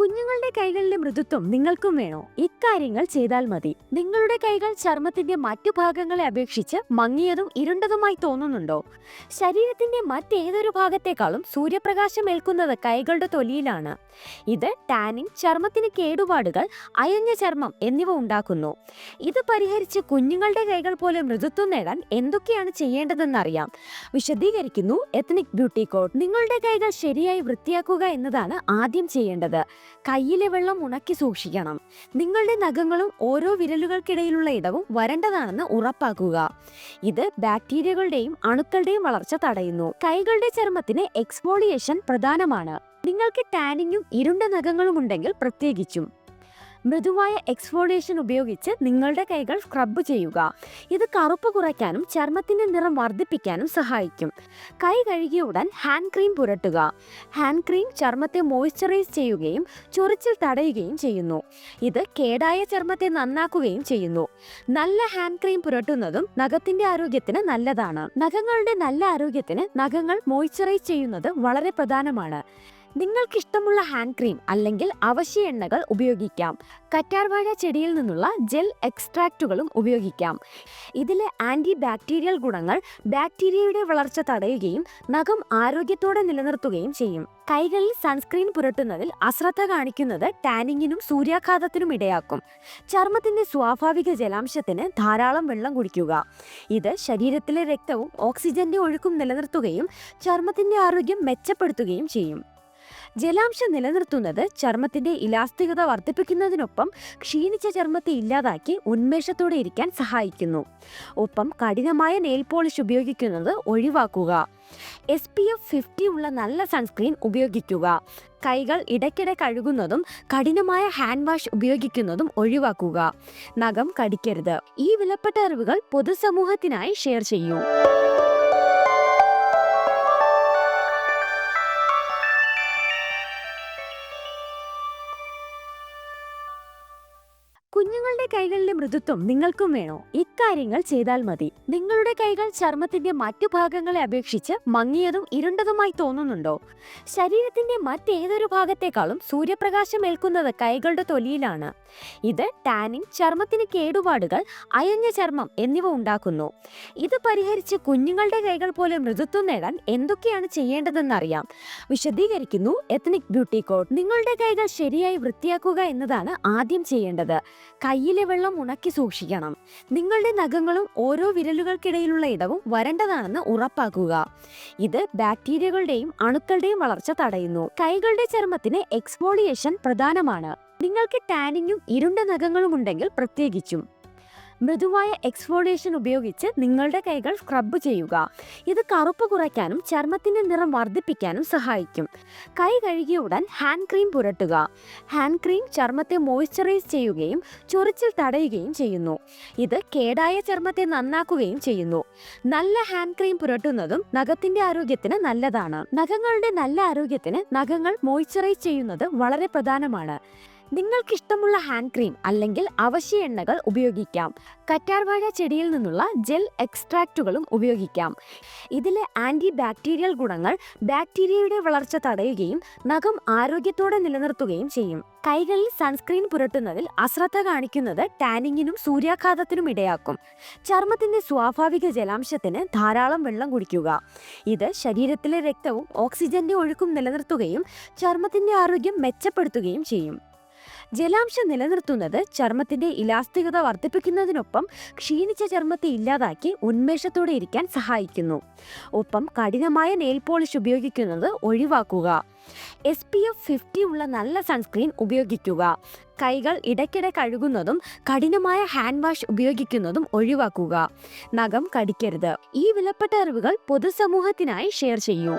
കുഞ്ഞുങ്ങളുടെ കൈകളിലെ മൃദുത്വം നിങ്ങൾക്കും വേണോ? ഇക്കാര്യങ്ങൾ ചെയ്താൽ മതി. നിങ്ങളുടെ കൈകൾ ചർമ്മത്തിന്റെ മറ്റു ഭാഗങ്ങളെ അപേക്ഷിച്ച് മങ്ങിയതും ഇരുണ്ടതുമായി തോന്നുന്നുണ്ടോ? ശരീരത്തിന്റെ മറ്റേതൊരു ഭാഗത്തേക്കാളും സൂര്യപ്രകാശം ഏൽക്കുന്നത് കൈകളുടെ തൊലിയിലാണ്. ഇത് ടാനിങ് ചർമ്മത്തിന് കേടുപാടുകൾ അയഞ്ഞ ചർമ്മം എന്നിവ ഉണ്ടാക്കുന്നു. ഇത് പരിഹരിച്ച് കുഞ്ഞുങ്ങളുടെ കൈകൾ പോലെ മൃദുത്വം നേടാൻ എന്തൊക്കെയാണ് ചെയ്യേണ്ടതെന്ന് അറിയാം വിശദീകരിക്കുന്നു എത്നിക് ബ്യൂട്ടി കോഡ് നിങ്ങളുടെ കൈകൾ ശരിയായി വൃത്തിയാക്കുക എന്നതാണ് ആദ്യം ചെയ്യേണ്ടത്. കയ്യിലെ വെള്ളം ഉണക്കി സൂക്ഷിക്കണം. നിങ്ങളുടെ നഖങ്ങളും ഓരോ വിരലുകൾക്കിടയിലുള്ള ഇടവും വരണ്ടതാണെന്ന് ഉറപ്പാക്കുക. ഇത് ബാക്ടീരിയകളുടെയും അണുക്കളുടെയും വളർച്ച തടയുന്നു. കൈകളുടെ ചർമ്മത്തിന് എക്സ്പോളിയേഷൻ പ്രധാനമാണ്. നിങ്ങൾക്ക് ടാനിങ്ങും ഇരുണ്ട നഖങ്ങളും ഉണ്ടെങ്കിൽ പ്രത്യേകിച്ചും. മൃദുവായ എക്സ്ഫോളിയേഷൻ ഉപയോഗിച്ച് നിങ്ങളുടെ കൈകൾ സ്ക്രബ് ചെയ്യുക. ഇത് കറുപ്പ് കുറയ്ക്കാനും ചർമ്മത്തിന്റെ നിറം വർദ്ധിപ്പിക്കാനും സഹായിക്കും. കൈ കഴുകിയ ഉടൻ ഹാൻഡ് ക്രീം പുരട്ടുക. ഹാൻഡ് ക്രീം ചർമ്മത്തെ മോയ്സ്ചറൈസ് ചെയ്യുകയും ചൊറിച്ചിൽ തടയുകയും ചെയ്യുന്നു. ഇത് കേടായ ചർമ്മത്തെ നന്നാക്കുകയും ചെയ്യുന്നു. നല്ല ഹാൻഡ് ക്രീം പുരട്ടുന്നതും നഖത്തിന്റെ ആരോഗ്യത്തിന് നല്ലതാണ്. നഖങ്ങളുടെ നല്ല ആരോഗ്യത്തിന് നഖങ്ങൾ മോയ്സ്ചറൈസ് ചെയ്യുന്നത് വളരെ പ്രധാനമാണ്. നിങ്ങൾക്കിഷ്ടമുള്ള ഹാൻഡ് ക്രീം അല്ലെങ്കിൽ അവശ്യ എണ്ണകൾ ഉപയോഗിക്കാം. കറ്റാർവാഴ ചെടിയിൽ നിന്നുള്ള ജെൽ എക്സ്ട്രാക്റ്റുകളും ഉപയോഗിക്കാം. ഇതിലെ ആന്റി ബാക്ടീരിയൽ ഗുണങ്ങൾ ബാക്ടീരിയയുടെ വളർച്ച തടയുകയും നഖം ആരോഗ്യത്തോടെ നിലനിർത്തുകയും ചെയ്യും. കൈകളിൽ സൺസ്ക്രീൻ പുരട്ടുന്നതിൽ അശ്രദ്ധ കാണിക്കുന്നത് ടാനിങ്ങിനും സൂര്യാഘാതത്തിനും ഇടയാക്കും. ചർമ്മത്തിന്റെ സ്വാഭാവിക ജലാംശത്തിന് ധാരാളം വെള്ളം കുടിക്കുക. ഇത് ശരീരത്തിലെ രക്തവും ഓക്സിജന്റെ ഒഴുക്കും നിലനിർത്തുകയും ചർമ്മത്തിന്റെ ആരോഗ്യം മെച്ചപ്പെടുത്തുകയും ചെയ്യും. ജലാംശം നിലനിർത്തുന്നത് ചർമ്മത്തിന്റെ ഇലാസ്തികത വർദ്ധിപ്പിക്കുന്നതിനൊപ്പം ക്ഷീണിച്ച ചർമ്മത്തെ ഇല്ലാതാക്കി ഉന്മേഷത്തോടെ ഇരിക്കാൻ സഹായിക്കുന്നു. ഒപ്പം കഠിനമായ നെയിൽ പോളിഷ് ഉപയോഗിക്കുന്നത് ഒഴിവാക്കുക. എസ് പി എഫ് ഫിഫ്റ്റി ഉള്ള നല്ല സൺസ്ക്രീൻ ഉപയോഗിക്കുക. കൈകൾ ഇടയ്ക്കിടെ കഴുകുന്നതും കഠിനമായ ഹാൻഡ് വാഷ് ഉപയോഗിക്കുന്നതും ഒഴിവാക്കുക. നഖം കടിക്കരുത്. ഈ വിലപ്പെട്ട അറിവുകൾ പൊതുസമൂഹത്തിനായി ഷെയർ ചെയ്യൂ. കുഞ്ഞുങ്ങളുടെ കൈകളിലെ മൃദുത്വം നിങ്ങൾക്കും വേണോ? ഇക്കാര്യങ്ങൾ ചെയ്താൽ മതി. നിങ്ങളുടെ കൈകൾ ചർമ്മത്തിന്റെ മറ്റു ഭാഗങ്ങളെ അപേക്ഷിച്ച് മങ്ങിയതും ഇരുണ്ടതുമായി തോന്നുന്നുണ്ടോ? ശരീരത്തിന്റെ മറ്റേതൊരു ഭാഗത്തേക്കാളും സൂര്യപ്രകാശം ഏൽക്കുന്നത് കൈകളുടെ തൊലിയിലാണ്. ഇത് ടാനിങ് ചർമ്മത്തിന് കേടുപാടുകൾ അയഞ്ഞ ചർമ്മം എന്നിവ ഉണ്ടാക്കുന്നു. ഇത് പരിഹരിച്ച് കുഞ്ഞുങ്ങളുടെ കൈകൾ പോലെ മൃദുത്വം നേടാൻ എന്തൊക്കെയാണ് ചെയ്യേണ്ടതെന്ന് അറിയാം വിശദീകരിക്കുന്നു എത്നിക് ബ്യൂട്ടി കോഡ് നിങ്ങളുടെ കൈകൾ ശരിയായി വൃത്തിയാക്കുക എന്നതാണ് ആദ്യം ചെയ്യേണ്ടത്. കയ്യിലെ വെള്ളം ഉണക്കി സൂക്ഷിക്കണം. നിങ്ങളുടെ നഖങ്ങളും ഓരോ വിരലുകൾക്കിടയിലുള്ള ഇടവും വരണ്ടതാണെന്ന് ഉറപ്പാക്കുക. ഇത് ബാക്ടീരിയകളുടെയും അണുക്കളുടെയും വളർച്ച തടയുന്നു. കൈകളുടെ ചർമ്മത്തിന് എക്സ്പോളിയേഷൻ പ്രധാനമാണ്. നിങ്ങൾക്ക് ടാനിങ്ങും ഇരുണ്ട നഖങ്ങളും ഉണ്ടെങ്കിൽ പ്രത്യേകിച്ചും. മൃദുവായ എക്സ്ഫോളിയേഷൻ ഉപയോഗിച്ച് നിങ്ങളുടെ കൈകൾ സ്ക്രബ് ചെയ്യുക. ഇത് കറുപ്പ് കുറയ്ക്കാനും ചർമ്മത്തിന്റെ നിറം വർദ്ധിപ്പിക്കാനും സഹായിക്കും. കൈ കഴുകിയ ഉടൻ ഹാൻഡ് ക്രീം പുരട്ടുക. ഹാൻഡ് ക്രീം ചർമ്മത്തെ മോയ്സ്ചറൈസ് ചെയ്യുകയും ചൊറിച്ചിൽ തടയുകയും ചെയ്യുന്നു. ഇത് കേടായ ചർമ്മത്തെ നന്നാക്കുകയും ചെയ്യുന്നു. നല്ല ഹാൻഡ് ക്രീം പുരട്ടുന്നതും നഖത്തിന്റെ ആരോഗ്യത്തിന് നല്ലതാണ്. നഖങ്ങളുടെ നല്ല ആരോഗ്യത്തിന് നഖങ്ങൾ മോയ്സ്ചറൈസ് ചെയ്യുന്നത് വളരെ പ്രധാനമാണ്. നിങ്ങൾക്കിഷ്ടമുള്ള ഹാൻഡ് ക്രീം അല്ലെങ്കിൽ അവശ്യ എണ്ണകൾ ഉപയോഗിക്കാം. കറ്റാർവാഴ ചെടിയിൽ നിന്നുള്ള ജെൽ എക്സ്ട്രാക്റ്റുകളും ഉപയോഗിക്കാം. ഇതിലെ ആന്റി ബാക്ടീരിയൽ ഗുണങ്ങൾ ബാക്ടീരിയയുടെ വളർച്ച തടയുകയും നഖം ആരോഗ്യത്തോടെ നിലനിർത്തുകയും ചെയ്യും. കൈകളിൽ സൺസ്ക്രീൻ പുരട്ടുന്നതിൽ അശ്രദ്ധ കാണിക്കുന്നത് ടാനിങ്ങിനും സൂര്യാഘാതത്തിനും ഇടയാക്കും. ചർമ്മത്തിന്റെ സ്വാഭാവിക ജലാംശത്തിന് ധാരാളം വെള്ളം കുടിക്കുക. ഇത് ശരീരത്തിലെ രക്തവും ഓക്സിജന്റെ ഒഴുക്കും നിലനിർത്തുകയും ചർമ്മത്തിന്റെ ആരോഗ്യം മെച്ചപ്പെടുത്തുകയും ചെയ്യും. ജലാംശം നിലനിർത്തുന്നത് ചർമ്മത്തിന്റെ ഇലാസ്തികത വർദ്ധിപ്പിക്കുന്നതിനൊപ്പം ക്ഷീണിച്ച ചർമ്മത്തെ ഇല്ലാതാക്കി ഉന്മേഷത്തോടെ ഇരിക്കാൻ സഹായിക്കുന്നു. ഒപ്പം കഠിനമായ നെയിൽ പോളിഷ് ഉപയോഗിക്കുന്നത് ഒഴിവാക്കുക. എസ് പി എഫ് ഫിഫ്റ്റി ഉള്ള നല്ല സൺസ്ക്രീൻ ഉപയോഗിക്കുക. കൈകൾ ഇടയ്ക്കിടെ കഴുകുന്നതും കഠിനമായ ഹാൻഡ് വാഷ് ഉപയോഗിക്കുന്നതും ഒഴിവാക്കുക. നഖം കടിക്കരുത്. ഈ വിലപ്പെട്ട അറിവുകൾ പൊതുസമൂഹത്തിനായി ഷെയർ ചെയ്യൂ.